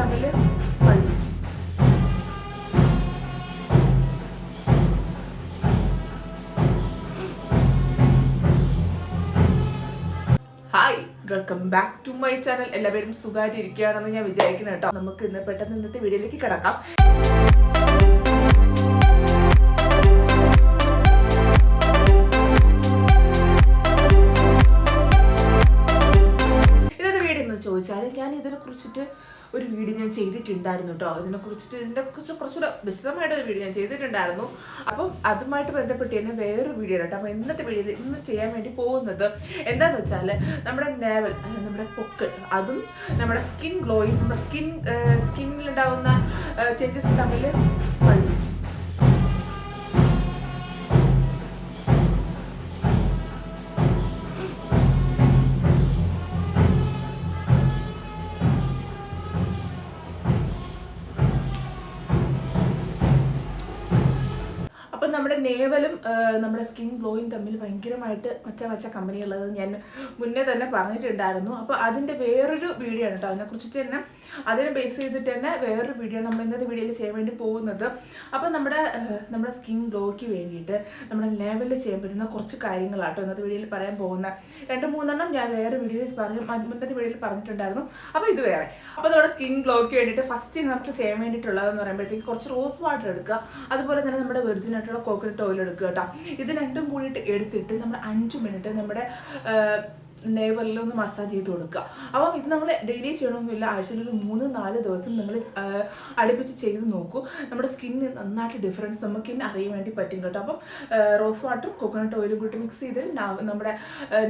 തമ്മിൽ hi welcome back to my channel എല്ലാവരും സുഖമായിട്ട് ഇരിക്കുകയാണെന്ന് ഞാൻ വിചാരിക്കുന്നു കേട്ടോ. നമുക്ക് ഇന്ന് പെട്ടെന്ന് ഇന്നത്തെ വീഡിയോയിലേക്ക് കിടക്കാം. ചോദിച്ചാൽ ഞാൻ ഇതിനെ കുറിച്ചിട്ട് ഒരു വീഡിയോ ഞാൻ ചെയ്തിട്ടുണ്ടായിരുന്നു കേട്ടോ ഇതിനെ കുറിച്ചിട്ട് ഇതിനെ കുറിച്ച് കുറച്ചുകൂടെ വിശദമായിട്ട് ഒരു വീഡിയോ ഞാൻ ചെയ്തിട്ടുണ്ടായിരുന്നു. അപ്പം അതുമായിട്ട് ബന്ധപ്പെട്ട് തന്നെ വേറൊരു വീഡിയോ കേട്ടോ അപ്പം ഇന്നത്തെ വീഡിയോയിൽ ഇന്ന് ചെയ്യാൻ വേണ്ടി പോകുന്നത് എന്താന്ന് വെച്ചാൽ നമ്മുടെ നേവൽ നമ്മുടെ പൊക്ക് അതും നമ്മുടെ സ്കിൻ ഗ്ലോയും നമ്മുടെ സ്കിൻ സ്കിന്നിലുണ്ടാവുന്ന ചേഞ്ചസ് തമ്മിൽ നേവലും നമ്മുടെ സ്കിൻ ഗ്ലോയും തമ്മിൽ ഭയങ്കരമായിട്ട് മച്ച മച്ച കമ്പനിയുള്ളത് ഞാൻ മുന്നേ തന്നെ പറഞ്ഞിട്ടുണ്ടായിരുന്നു. അപ്പോൾ അതിന്റെ വേറൊരു വീഡിയോ ആണ് കേട്ടോ. അതിനെക്കുറിച്ചിട്ട് തന്നെ അതിനെ ബേസ് ചെയ്തിട്ട് തന്നെ വേറൊരു വീഡിയോ നമ്മൾ ഇന്നത്തെ വീഡിയോയിൽ ചെയ്യാൻ വേണ്ടി പോകുന്നത്. അപ്പോൾ നമ്മുടെ നമ്മുടെ സ്കിൻ ഗ്ലോയ്ക്ക് വേണ്ടിയിട്ട് നമ്മുടെ ലെവലിൽ ചെയ്യാൻ പറ്റുന്ന കുറച്ച് കാര്യങ്ങളാട്ടോ ഇന്നത്തെ വീഡിയോയിൽ പറയാൻ പോകുന്ന രണ്ട് മൂന്നെണ്ണം ഞാൻ വേറെ വീഡിയോയിൽ പറഞ്ഞു മുന്നത്തെ വീഡിയോയിൽ പറഞ്ഞിട്ടുണ്ടായിരുന്നു. അപ്പോൾ ഇത് വേറെ. അപ്പോൾ നമ്മുടെ സ്കിൻ ഗ്ലോയ്ക്ക് വേണ്ടിയിട്ട് ഫസ്റ്റ് നമുക്ക് ചെയ്യാൻ വേണ്ടിയിട്ടുള്ളതെന്ന് പറയുമ്പോഴത്തേക്ക് കുറച്ച് റോസ് വാട്ടർ എടുക്കുക. അതുപോലെ തന്നെ നമ്മുടെ വെർജിൻ ആയിട്ടുള്ള കോക്കനട്ട് ഓയിൽ എടുക്കുക കേട്ടോ ഇത് രണ്ടും കൂടിയിട്ട് എടുത്തിട്ട് നമ്മൾ അഞ്ച് മിനിറ്റ് നമ്മുടെ നെയ്വറിൽ ഒന്ന് മസാജ് ചെയ്ത് കൊടുക്കുക. അപ്പം ഇത് നമ്മൾ ഡെയിലി ചെയ്യണമെന്നില്ല. ആഴ്ചയിൽ ഒരു മൂന്ന് നാല് ദിവസം നമ്മൾ അടുപ്പിച്ച് ചെയ്ത് നോക്കൂ. നമ്മുടെ സ്കിന്നിന് നന്നായിട്ട് ഡിഫറൻസ് നമുക്ക് ഇനി അറിയാൻ വേണ്ടി പറ്റും കേട്ടോ. അപ്പം റോസ് വാട്ടറും കോക്കനട്ട് ഓയിലും കൂട്ടി മിക്സ് ചെയ്ത് നമ്മുടെ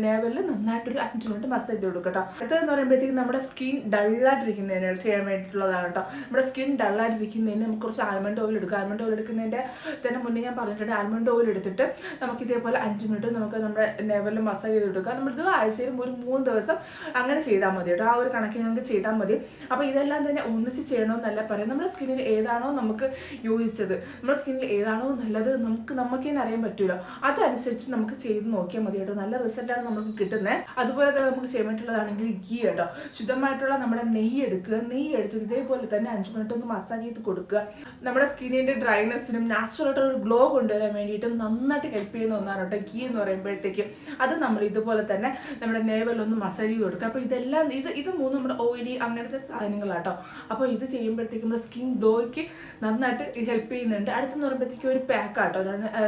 നേവലിൽ നന്നായിട്ടൊരു അഞ്ച് മിനിറ്റ് മസാജ് ചെയ്ത് കൊടുക്കുക കേട്ടോ. അടുത്തതെന്ന് പറയുമ്പോഴത്തേക്കും നമ്മുടെ സ്കിൻ ഡള്ളായിട്ടിരിക്കുന്നതിന് ചെയ്യാൻ വേണ്ടിയിട്ടുള്ളതാണ് കേട്ടോ. നമ്മുടെ സ്കിൻ ഡള്ളായിട്ടിരിക്കുന്നതിന് നമുക്ക് കുറച്ച് ആൽമണ്ട് ഓയിൽ എടുക്കുക ആൽമണ്ട് ഓയിൽ എടുക്കുന്നതിന്റെ തന്നെ മുന്നേ ഞാൻ പറഞ്ഞിട്ടുണ്ട്. ആൽമണ്ട് ഓയിൽ എടുത്തിട്ട് നമുക്ക് ഇതേപോലെ അഞ്ച് മിനിറ്റ് നമുക്ക് നമ്മുടെ നേവലിൽ മസാജ് ചെയ്ത് കൊടുക്കുക നമ്മളിത് ആഴ്ചയിലും ഒരു മൂന്ന് ദിവസം അങ്ങനെ ചെയ്താൽ മതി കേട്ടോ. ആ ഒരു കണക്കിന് ഞങ്ങൾക്ക് ചെയ്താൽ മതി. അപ്പോൾ ഇതെല്ലാം തന്നെ ഒന്നിച്ച് ചെയ്യണമെന്നല്ല പറയാം നമ്മുടെ സ്കിന്നിൽ ഏതാണോ നമുക്ക് യോജിച്ചത് നമ്മുടെ സ്കിന്നിൽ ഏതാണോ നല്ലത് നമുക്ക് നമുക്ക് തന്നെ അറിയാൻ പറ്റില്ല അതനുസരിച്ച് നമുക്ക് ചെയ്ത് നോക്കിയാൽ മതി കേട്ടോ. നല്ല റിസൾട്ടാണ് നമുക്ക് കിട്ടുന്നത് അതുപോലെ തന്നെ നമുക്ക് ചെയ്യാൻ പറ്റുള്ളതാണെങ്കിൽ ഗീ കേട്ടോ. ശുദ്ധമായിട്ടുള്ള നമ്മുടെ നെയ്യ് എടുക്കുക. നെയ്യ് എടുത്ത് ഇതേപോലെ തന്നെ അഞ്ച് മിനിറ്റ് ഒന്ന് മസാജ് ചെയ്ത് കൊടുക്കുക. നമ്മുടെ സ്കിന്നിന്റെ ഡ്രൈനെസ്സിനും നാച്ചുറൽ ആയിട്ടുള്ള ഒരു ഗ്ലോ കൊണ്ടുവരാൻ വേണ്ടിയിട്ട് നന്നായിട്ട് ഹെൽപ്പ് ചെയ്യുന്ന ഒന്നാണ് കേട്ടോ ഗീ എന്ന് പറയുമ്പോഴത്തേക്കും. അത് നമ്മൾ ഇതുപോലെ തന്നെ നമ്മുടെ നേവൽ ഒന്ന് മസാജ് ചെയ്ത് കൊടുക്കുക. അപ്പോൾ ഇതെല്ലാം ഇത് ഇത് മൂന്ന് നമ്മുടെ ഓയിലി അങ്ങനത്തെ സാധനങ്ങളാട്ടോ. അപ്പോൾ ഇത് ചെയ്യുമ്പോഴത്തേക്കും നമ്മുടെ സ്കിൻ ഗ്ലോയ്ക്ക് നന്നായിട്ട് ഹെൽപ്പ് ചെയ്യുന്നുണ്ട്. അടുത്തെന്ന് പറയുമ്പോഴത്തേക്കും ഒരു പാക്ക് ആട്ടോ.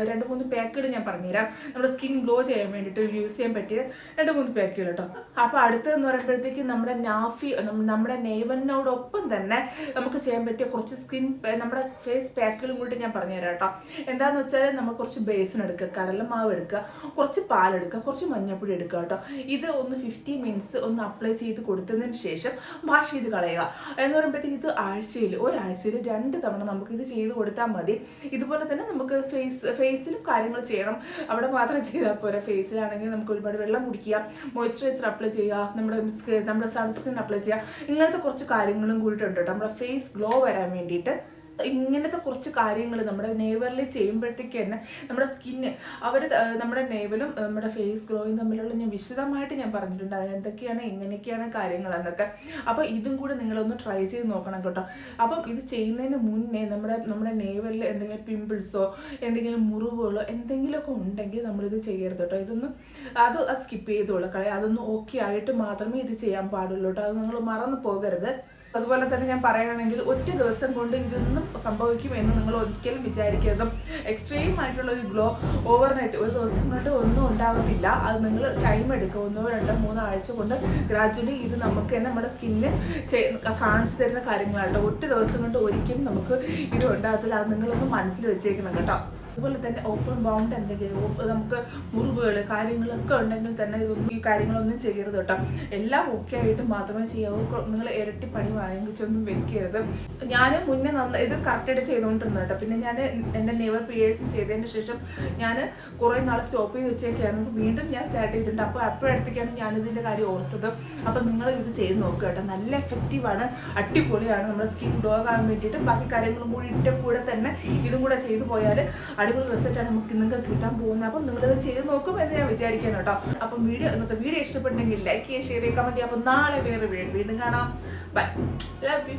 രണ്ട് മൂന്ന് പാക്കുകൾ ഞാൻ പറഞ്ഞുതരാം. നമ്മുടെ സ്കിൻ ഗ്ലോ ചെയ്യാൻ വേണ്ടിയിട്ട് യൂസ് ചെയ്യാൻ പറ്റിയ രണ്ട് മൂന്ന് പാക്കുകൾ കേട്ടോ. അപ്പോൾ അടുത്തതെന്ന് പറയുമ്പോഴത്തേക്കും നമ്മുടെ നാഫി നമ്മ- നമ്മുടെ നേവലിനോടൊപ്പം തന്നെ നമുക്ക് ചെയ്യാൻ പറ്റിയ കുറച്ച് സ്കിൻ നമ്മുടെ ഫേസ് പാക്കുകളും കൂടി ഞാൻ പറഞ്ഞുതരാം കേട്ടോ. എന്താന്ന് വെച്ചാൽ നമ്മൾ കുറച്ച് ബേസൺ എടുക്കുക കടലമാവ് എടുക്കുക കുറച്ച് പാലെടുക്കുക കുറച്ച് മഞ്ഞൾപ്പൊടി എടുക്കുക കേട്ടോ. ഇത് ഒന്ന് ഫിഫ്റ്റി മിനിറ്റ്സ് ഒന്ന് അപ്ലൈ ചെയ്ത് കൊടുത്തതിന് ശേഷം വാഷ് ചെയ്ത് കളയുക. എന്ന് പറയുമ്പോഴത്തേക്ക് ഇത് ആഴ്ചയിൽ ഒരാഴ്ചയിൽ രണ്ട് തവണ നമുക്ക് ഇത് ചെയ്ത് കൊടുത്താൽ മതി. ഇതുപോലെ തന്നെ നമുക്ക് ഫേസ് ഫേസിലും കാര്യങ്ങൾ ചെയ്യണം. അവിടെ മാത്രം ചെയ്താൽ പോരാ. ഫേസിലാണെങ്കിൽ നമുക്ക് ഒരുപാട് വെള്ളം കുടിക്കുക മോയ്സ്ചറൈസർ അപ്ലൈ ചെയ്യുക നമ്മുടെ നമ്മുടെ സൺസ്ക്രീൻ അപ്ലൈ ചെയ്യുക. ഇങ്ങനത്തെ കുറച്ച് കാര്യങ്ങളും കൂടിയിട്ടുണ്ട് നമ്മുടെ ഫേസ് ഗ്ലോ വരാൻ വേണ്ടിയിട്ട് ഇങ്ങനത്തെ കുറച്ച് കാര്യങ്ങൾ നമ്മുടെ നേവറിൽ ചെയ്യുമ്പോഴത്തേക്ക് തന്നെ നമ്മുടെ സ്കിന്ന് അവർ നമ്മുടെ നേവലും നമ്മുടെ ഫേസ് ഗ്ലോയും തമ്മിലുള്ള ഞാൻ വിശദമായിട്ട് ഞാൻ പറഞ്ഞിട്ടുണ്ട്. അതെന്തൊക്കെയാണ് എങ്ങനെയൊക്കെയാണ് കാര്യങ്ങൾ എന്നൊക്കെ. അപ്പോൾ ഇതും കൂടെ നിങ്ങളൊന്ന് ട്രൈ ചെയ്ത് നോക്കണം കേട്ടോ. അപ്പം ഇത് ചെയ്യുന്നതിന് മുന്നേ നമ്മുടെ നമ്മുടെ നേവലിൽ എന്തെങ്കിലും പിമ്പിൾസോ എന്തെങ്കിലും മുറിവുകളോ എന്തെങ്കിലുമൊക്കെ ഉണ്ടെങ്കിൽ നമ്മളിത് ചെയ്യരുത് കേട്ടോ. ഇതൊന്നും അത് അത് സ്കിപ്പ് ചെയ്തോളൂ. കളയാം അതൊന്നും ഓക്കെ ആയിട്ട് മാത്രമേ ഇത് ചെയ്യാൻ പാടുള്ളൂ കേട്ടോ. അത് നിങ്ങൾ മറന്നു പോകരുത്. അതുപോലെ തന്നെ ഞാൻ പറയുകയാണെങ്കിൽ ഒറ്റ ദിവസം കൊണ്ട് ഇതൊന്നും സംഭവിക്കും എന്ന് നിങ്ങൾ ഒരിക്കലും വിചാരിക്കരുത്. എക്സ്ട്രീം ആയിട്ടുള്ള ഒരു ഗ്ലോ ഓവർനൈറ്റ് ഒരു ദിവസം കൊണ്ട് ഒന്നും ഉണ്ടാകത്തില്ല അത് നിങ്ങൾ ടൈം എടുക്കുക ഒന്നോ രണ്ടോ മൂന്നോ ആഴ്ച കൊണ്ട് ഗ്രാജുവലി ഇത് നമുക്ക് തന്നെ നമ്മുടെ സ്കിന്നിന് കാണിച്ചു തരുന്ന കാര്യങ്ങളാണ് കേട്ടോ ഒറ്റ ദിവസം കൊണ്ട് ഒരിക്കലും നമുക്ക് ഇത് ഉണ്ടാകത്തില്ല. അത് നിങ്ങളൊന്ന് മനസ്സിൽ വെച്ചേക്കണം കേട്ടോ. അതുപോലെ തന്നെ ഓപ്പൺ ബൗണ്ട് എന്തെങ്കിലും നമുക്ക് മുറിവുകൾ കാര്യങ്ങളൊക്കെ ഉണ്ടെങ്കിൽ തന്നെ ഇതൊന്നും ഈ കാര്യങ്ങളൊന്നും ചെയ്യരുത് കേട്ടോ. എല്ലാം ഓക്കെ ആയിട്ട് മാത്രമേ ചെയ്യാവൂ. നിങ്ങൾ ഇരട്ടി പണി വാങ്ങിച്ചൊന്നും വെക്കരുത്. ഞാൻ മുന്നേ നന്ന ഇത് കറക്റ്റായിട്ട് ചെയ്തുകൊണ്ടിരുന്നു കേട്ടോ. പിന്നെ ഞാൻ എന്റെ നെവർ പിയേഴ്സ് ചെയ്തതിന് ശേഷം ഞാൻ കുറേ നാൾ സ്റ്റോപ്പ് ചെയ്ത് വെച്ചേക്കായിരുന്നു. വീണ്ടും ഞാൻ സ്റ്റാർട്ട് ചെയ്തിട്ടുണ്ട്. അപ്പോൾ അപ്പോഴത്തേക്കാണ് ഞാൻ ഇതിന്റെ കാര്യം ഓർത്തത്. അപ്പോൾ നിങ്ങൾ ഇത് ചെയ്ത് നോക്കുക കേട്ടോ. നല്ല എഫക്റ്റീവാണ് അടിപൊളിയാണ്. നമ്മുടെ സ്കിൻ ഡോഗ് ആകാൻ വേണ്ടിയിട്ട് ബാക്കി കാര്യങ്ങളും കൂടി കൂടെ തന്നെ ഇതും കൂടെ ചെയ്തു പോയാൽ അടിപൊളി റിസൾട്ടാണ് നമുക്ക് നിങ്ങൾക്ക് കിട്ടാൻ പോകുന്നത്. അപ്പം നിങ്ങളിത് ചെയ്ത് നോക്കും എന്ന് ഞാൻ വിചാരിക്കണം കേട്ടോ. അപ്പം വീഡിയോ ഇന്നത്തെ വീഡിയോ ഇഷ്ടപ്പെട്ടെങ്കിൽ ലൈക്ക് ചെയ്യുക ഷെയർ ചെയ്യുക കമന്റ് ചെയ്യുക. അപ്പം നാളെ വേറെ വീണ്ടും കാണാം. Bye love you